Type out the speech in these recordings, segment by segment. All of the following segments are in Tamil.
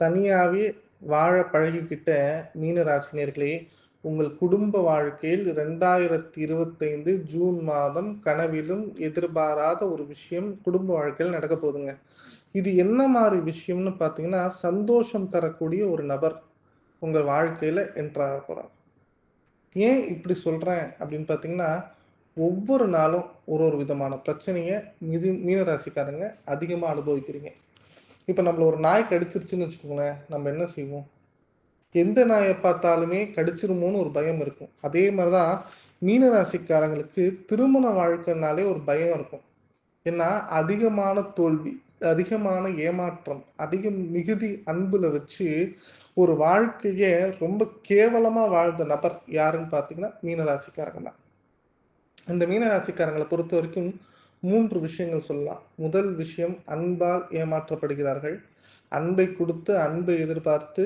தனியாகவே வாழ பழகிக்கிட்ட மீன ராசினியர்களே உங்கள் குடும்ப வாழ்க்கையில் ரெண்டாயிரத்தி இருபத்தைந்து ஜூன் மாதம் கனவிலும் எதிர்பாராத ஒரு விஷயம் குடும்ப வாழ்க்கையில் நடக்க போகுதுங்க. இது என்ன மாதிரி விஷயம்னு பார்த்தீங்கன்னா சந்தோஷம் தரக்கூடிய ஒரு நபர் உங்கள் வாழ்க்கையில் என்ட்ராக போகிறார் ஏன் இப்படி சொல்கிறேன் அப்படின்னு பார்த்தீங்கன்னா ஒவ்வொரு நாளும் ஒரு ஒரு விதமான பிரச்சனையை மிது மீனராசிக்காரங்க அதிகமாக அனுபவிக்கிறீங்க. இப்போ நம்மள ஒரு நாய் கடிச்சிருச்சுன்னு வச்சுக்கோங்களேன் நம்ம என்ன செய்வோம்? எந்த நாயை பார்த்தாலுமே கடிச்சிருமோன்னு ஒரு பயம் இருக்கும். அதே மாதிரி தான் மீனராசிக்காரங்களுக்கு திருமண வாழ்க்கைனாலே ஒரு பயம் இருக்கும். ஏன்னா அதிகமான தோல்வி அதிகமான ஏமாற்றம் அதிக மிகுதி அன்புல வச்சு ஒரு வாழ்க்கையை ரொம்ப கேவலமா வாழ்ந்த நபர் யாருன்னு பார்த்தீங்கன்னா மீனராசிக்காரங்க தான். இந்த மீனராசிக்காரங்களை பொறுத்த வரைக்கும் மூன்று விஷயங்கள் சொல்லலாம். முதல் விஷயம் அன்பால் ஏமாற்றப்படுகிறார்கள். அன்பை கொடுத்து அன்பை எதிர்பார்த்து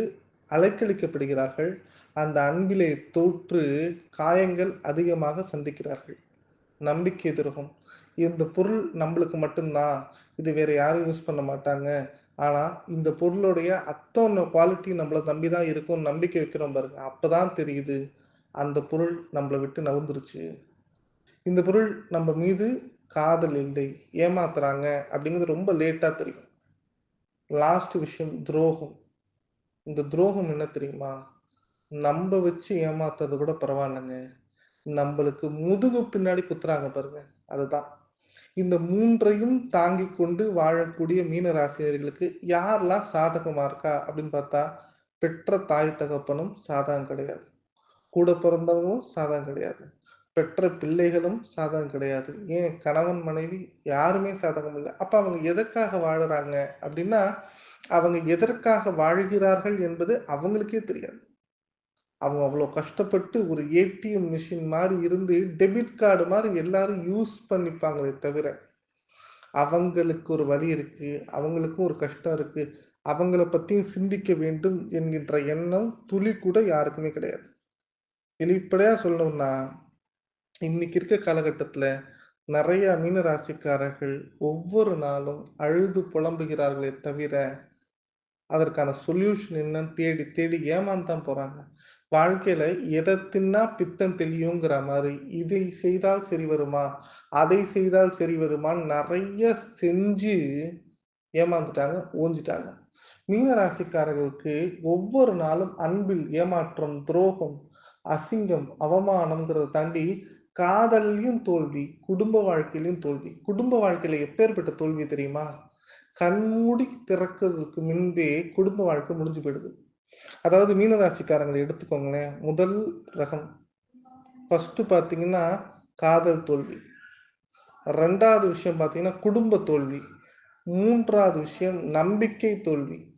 அலைக்கழிக்கப்படுகிறார்கள். அந்த அன்பிலே தோற்று காயங்கள் அதிகமாக சந்திக்கிறார்கள். நம்பிக்கை துரோகம். இந்த பொருள் நம்மளுக்கு மட்டும்தான். இது வேற யாரும் யூஸ் பண்ண மாட்டாங்க. ஆனா இந்த பொருளுடைய அத்தனை குவாலிட்டி நம்மளை நம்பி தான் இருக்கும் நம்பிக்கை வைக்கிறோம் பாருங்க. அப்பதான் தெரியுது. அந்த பொருள் நம்மளை விட்டு நவுந்துருச்சு இந்த பொருள் நம்ம மீது காதல் இல்லை ஏமாத்துறாங்க அப்படிங்கிறது ரொம்ப லேட்டாக தெரியும். லாஸ்ட் விஷயம் துரோகம். இந்த துரோகம் என்ன தெரியுமா? நம்ம வச்சு ஏமாத்துறது கூட பரவாயில்லைங்க. நம்மளுக்கு முதுகு பின்னாடி குத்துறாங்க பாருங்க அதுதான். இந்த மூன்றையும் தாங்கி கொண்டு வாழக்கூடிய மீன ராசினியர்களுக்கு யாரெல்லாம் சாதகமா இருக்கா அப்படின்னு பார்த்தா பெற்ற தாய் தகப்பனும் சாதகம் கிடையாது. கூட பிறந்தவங்களும் சாதகம் கிடையாது. பெற்ற பிள்ளைகளும் சாதகம் கிடையாது. ஏன்? கணவன் மனைவி யாருமே சாதகம் இல்லை. அப்ப அவங்க எதற்காக வாழுறாங்க? அப்படின்னா அவங்க எதற்காக வாழ்கிறார்கள் என்பது அவங்களுக்கே தெரியாது. அவங்க அவ்வளோ கஷ்டப்பட்டு ஒரு ஏடிஎம் மிஷின் மாதிரி இருந்து டெபிட் கார்டு மாதிரி எல்லாரும் யூஸ் பண்ணிப்பாங்களே தவிர அவங்களுக்கு ஒரு வழி இருக்கு அவங்களுக்கும் ஒரு கஷ்டம் இருக்கு அவங்கள பத்தியும் சிந்திக்க வேண்டும் என்கின்ற எண்ணம் துளி கூட யாருக்குமே கிடையாது. வெளிப்படையா சொல்லணும்னா இன்னைக்கு இருக்க காலகட்டத்துல நிறைய மீன ராசிக்காரர்கள் ஒவ்வொரு நாளும் அழுது புலம்புகிறார்களே தவிர அதற்கான சொல்யூஷன் என்னன்னு தேடி தேடி ஏமாந்தான் போறாங்க. வாழ்க்கையில எதை தின்னா பித்தம் தெளியுங்கிற மாதிரி இதை செய்தால் சரி வருமா அதை செய்தால் சரி வருமான்னு நிறைய செஞ்சு ஏமாந்துட்டாங்க ஊஞ்சிட்டாங்க மீனராசிக்காரர்களுக்கு ஒவ்வொரு நாளும் அன்பில் ஏமாற்றம் துரோகம் அசிங்கம் அவமானம்ங்கிறத தாண்டி காதல்லையும் தோல்வி குடும்ப வாழ்க்கையிலையும் தோல்வி. குடும்ப வாழ்க்கையில எப்பேற்பட்ட தோல்வி தெரியுமா? கண்மூடி திறக்கிறதுக்கு முன்பே குடும்ப வாழ்க்கை முடிஞ்சு போயிடுது. அதாவது மீனராசிக்காரங்களை எடுத்துக்கோங்களேன். முதல் ரகம். ஃபர்ஸ்ட் பார்த்தீங்கன்னா காதல் தோல்வி. ரெண்டாவது விஷயம் பார்த்தீங்கன்னா குடும்ப தோல்வி. மூன்றாவது விஷயம் நம்பிக்கை தோல்வி.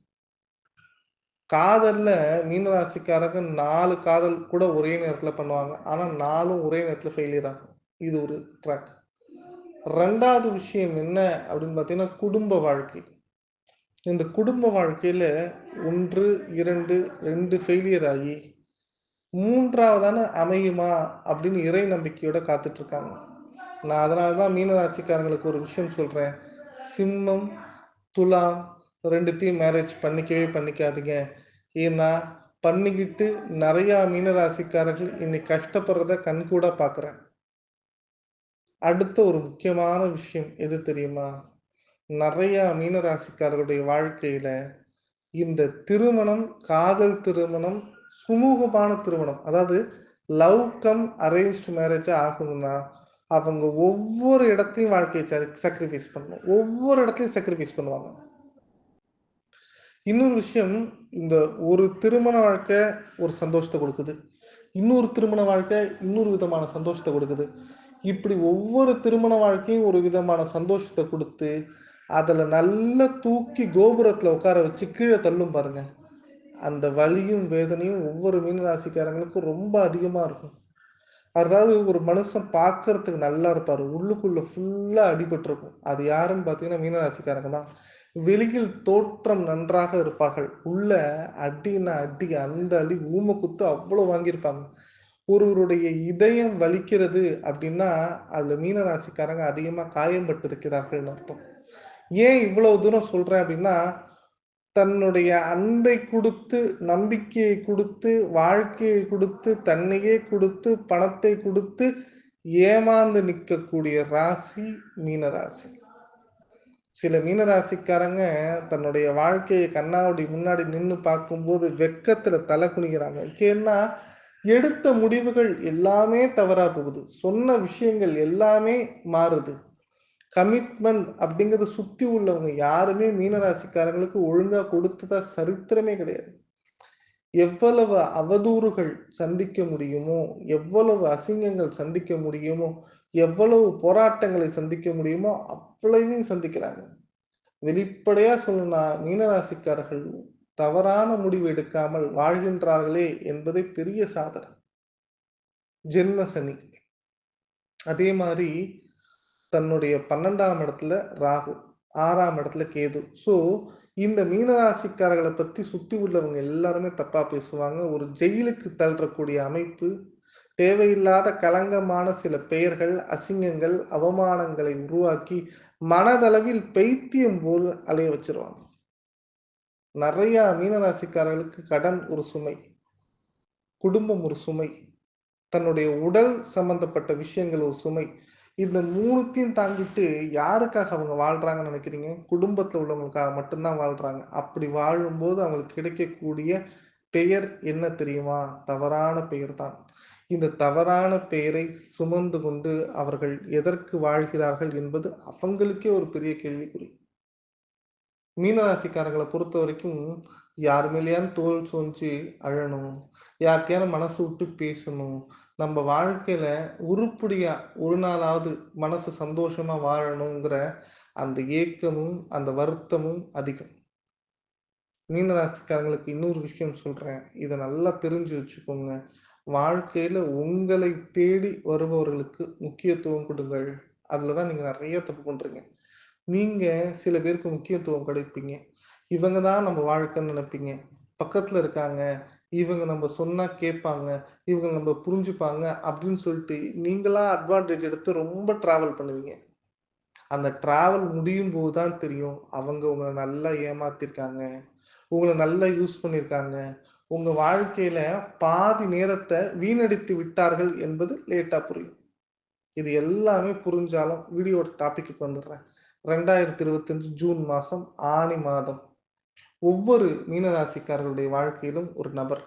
காதல்ல மீனராசிக்காரங்க நாலு காதல் கூட ஒரே நேரத்துல பண்ணுவாங்க. ஆனா நாலும் ஒரே நேரத்துல ஃபெயிலியர் ஆகும் இது ஒரு ட்ராக் ரெண்டாவது விஷயம் என்ன அப்படின்னு பார்த்தீங்கன்னா குடும்ப வாழ்க்கை. இந்த குடும்ப வாழ்க்கையில ஒன்று இரண்டு ரெண்டு ஃபெயிலியர் ஆகி மூன்றாவதான அமையுமா அப்படின்னு இறை நம்பிக்கையோட காத்துட்டு இருக்காங்க. நான் அதனால தான் மீனராசிக்காரங்களுக்கு ஒரு விஷயம் சொல்றேன். சிம்மம் துலாம் ரெண்டுத்தையும் மேரேஜ் பண்ணிக்கவே பண்ணிக்காதீங்க. ஏன்னா பண்ணிக்கிட்டு நிறைய மீனராசிக்காரர்கள் இன்னைக்கு கஷ்டப்படுறத கண்கூட பார்க்குறேன். அடுத்த ஒரு முக்கியமான விஷயம் எது தெரியுமா? நிறைய மீனராசிக்காரர்களுடைய வாழ்க்கையில இந்த திருமணம் காதல் திருமணம் சுமூகமான திருமணம் அதாவது லவ் கம் அரேஞ்ச்டு மேரேஜ் ஆகுதுன்னா அவங்க ஒவ்வொரு இடத்தையும் வாழ்க்கையை சாக்ரிஃபைஸ் பண்ணணும். ஒவ்வொரு இடத்துலையும் சாக்ரிஃபைஸ் பண்ணுவாங்க. இன்னொரு விஷயம் இந்த ஒரு திருமண வாழ்க்கை ஒரு சந்தோஷத்தை கொடுக்குது. இன்னொரு திருமண வாழ்க்கை இன்னொரு விதமான சந்தோஷத்தை கொடுக்குது. இப்படி ஒவ்வொரு திருமண வாழ்க்கையும் ஒரு விதமான சந்தோஷத்தை கொடுத்து அதில் நல்ல தூக்கி கோபுரத்தில் உட்கார வச்சு கீழே தள்ளும் பாருங்க. அந்த வலியும் வேதனையும் ஒவ்வொரு மீனராசிக்காரங்களுக்கும் ரொம்ப அதிகமாக இருக்கும். அதாவது ஒரு மனுஷன் பார்க்கறதுக்கு நல்லா இருப்பார். உள்ளுக்குள்ளே ஃபுல்லாக அடிபட்டிருக்கும். அது யாருன்னு பார்த்தீங்கன்னா மீனராசிக்காரங்க தான். வெளியில் தோற்றம் நன்றாக இருப்பார்கள். உள்ள அடினா அடி அந்த அடி ஊம குத்து அவ்வளவு வாங்கியிருப்பாங்க. ஒருவருடைய இதயம் வலிக்கிறது அப்படின்னா அதுல மீனராசிக்காரங்க அதிகமா காயம்பட்டு இருக்கிறார்கள் அர்த்தம். ஏன் இவ்வளவு தூரம் சொல்றேன் அப்படின்னா தன்னுடைய அன்பை கொடுத்து நம்பிக்கையை கொடுத்து வாழ்க்கையை கொடுத்து தன்னையே கொடுத்து பணத்தை கொடுத்து ஏமாந்து நிற்கக்கூடிய ராசி மீனராசி. சில மீனராசிக்காரங்க தன்னுடைய வாழ்க்கையை கண்ணாவுடி முன்னாடி நின்று பார்க்கும்போது வெக்கத்துல தலை குனிகிறாங்க. ஏன்னா, எடுத்த முடிவுகள் எல்லாமே தவறா போகுது. சொன்ன விஷயங்கள் எல்லாமே மாறுது. கமிட்மெண்ட் அப்படிங்கிறத சுத்தி உள்ளவங்க யாருமே மீனராசிக்காரங்களுக்கு ஒழுங்கா கொடுத்ததா சரித்திரமே கிடையாது. எவ்வளவு அவதூறுகள் சந்திக்க முடியுமோ, எவ்வளவு அசிங்கங்கள் சந்திக்க முடியுமோ, எவ்வளவு போராட்டங்களை சந்திக்க முடியுமோ, அவ்வளவையும் சந்திக்கிறாங்க. வெளிப்படையா சொல்லணும்னா, மீனராசிக்காரர்கள் தவறான முடிவு எடுக்காமல் வாழ்கின்றார்களே என்பதே பெரிய சாதனை. ஜென்ம சனி. அதே மாதிரி தன்னுடைய 12ஆம் இடத்துல ராகு, ஆறாம் இடத்துல கேது. ஸோ, இந்த மீனராசிக்காரர்களை பற்றி சுற்றி உள்ளவங்க எல்லாருமே தப்பாக பேசுவாங்க. ஒரு ஜெயிலுக்கு தள்ளுறக்கூடிய அமைப்பு, தேவையில்லாத கலங்கமான சில பெயர்கள், அசிங்கங்கள், அவமானங்களை உருவாக்கி, மனதளவில் பைத்தியம் போல் அலைய வச்சிருவாங்க நிறையா மீனராசிக்காரர்களுக்கு கடன் ஒரு சுமை. குடும்பம் ஒரு சுமை. தன்னுடைய உடல் சம்பந்தப்பட்ட விஷயங்கள் ஒரு சுமை. இந்த மூணுத்தையும் தாங்கிட்டு யாருக்காக அவங்க வாழ்றாங்கன்னு நினைக்கிறீங்க குடும்பத்துல உள்ளவங்களுக்காக மட்டும் தான் வாழ்றாங்க. அப்படி வாழும்போது அவங்களுக்கு கிடைக்கக்கூடிய பெயர் என்ன தெரியுமா? தவறான பெயர் தான். இந்த தவறான பெயரை சுமந்து கொண்டு அவர்கள் எதற்கு வாழ்கிறார்கள் என்பது அவங்களுக்கே ஒரு பெரிய கேள்விக்குறி. மீனராசிக்காரங்களை பொறுத்த வரைக்கும் யார் மேலேயான்னு தோல் சோஞ்சு அழணும். யார்கிட்டயான மனசு விட்டு பேசணும். நம்ம வாழ்க்கையில உருப்படியா ஒரு நாளாவது மனசு சந்தோஷமா வாழணுங்கிற அந்த ஏக்கமும், அந்த வருத்தமும் அதிகம். மீனராசிக்காரங்களுக்கு இன்னொரு விஷயம் சொல்றேன். இதை நல்லா தெரிஞ்சு வச்சுக்கோங்க. வாழ்க்கையில உங்களை தேடி வருபவர்களுக்கு முக்கியத்துவம் கொடுங்கள் அதுலதான் நீங்க நிறைய தப்பு பண்றீங்க. நீங்க சில பேருக்கு முக்கியத்துவம் கிடைப்பீங்க இவங்க தான் நம்ம வாழ்க்கைன்னு நினைப்பீங்க பக்கத்துல இருக்காங்க. இவங்க நம்ம சொன்னா கேட்பாங்க. இவங்க நம்ம புரிஞ்சுப்பாங்க அப்படின்னு சொல்லிட்டு நீங்களா அட்வான்டேஜ் எடுத்து ரொம்ப டிராவல் பண்ணுவீங்க. அந்த டிராவல் முடியும்போது தான் தெரியும். அவங்க உங்களை நல்லா ஏமாத்திருக்காங்க. உங்களை நல்லா யூஸ் பண்ணியிருக்காங்க. உங்க வாழ்க்கையில பாதி நேரத்தை வீணடித்து விட்டார்கள் என்பது லேட்டா புரியும். இது எல்லாமே புரிஞ்சாலும் வீடியோட டாபிக்குக்கு வந்துர்றேன். 2025 ஜூன் மாசம் ஆனி மாதம். ஒவ்வொரு மீனராசிக்காரர்களுடைய வாழ்க்கையிலும் ஒரு நபர்,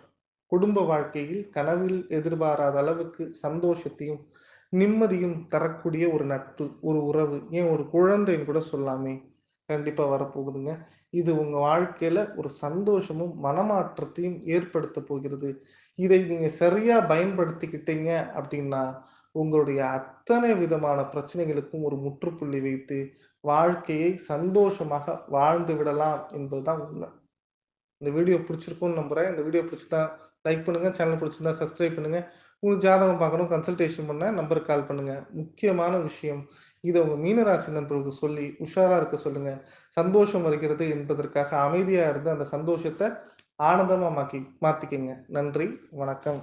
குடும்ப வாழ்க்கையில் கனவில் எதிர்பாராத அளவுக்கு சந்தோஷத்தையும், நிம்மதியும் தரக்கூடிய ஒரு நட்பு, ஒரு உறவு, ஏன் ஒரு குழந்தைன்னு கூட சொல்லாமே! கண்டிப்பாக வரப்போகுதுங்க. இது உங்கள் வாழ்க்கையில் ஒரு சந்தோஷமும், மனமாற்றத்தையும் ஏற்படுத்த போகிறது. இதை நீங்கள் சரியாக பயன்படுத்திக்கிட்டீங்க அப்படின்னா, உங்களுடைய அத்தனை விதமான பிரச்சனைகளுக்கும் ஒரு முற்றுப்புள்ளி வைத்து, வாழ்க்கையை சந்தோஷமாக வாழ்ந்து விடலாம் என்பதுதான் உண்மை. இந்த வீடியோ பிடிச்சிருக்கும்னு நம்புறேன். இந்த வீடியோ பிடிச்சிருந்தா லைக் பண்ணுங்க. சேனல் பிடிச்சிருந்தா சப்ஸ்கிரைப் பண்ணுங்க. உங்களுக்கு ஜாதகம் பார்க்கணும், கன்சல்டேஷன் பண்ண நம்பருக்கு கால் பண்ணுங்க. முக்கியமான விஷயம், இதை உங்க மீனராசி நண்பர்களுக்கு சொல்லி உஷாரா இருக்க சொல்லுங்க. சந்தோஷம் வருகிறது என்பதற்காக அமைதியா இருந்து அந்த சந்தோஷத்தை ஆனந்தமா மாக்கி மாத்திக்கங்க. நன்றி, வணக்கம்.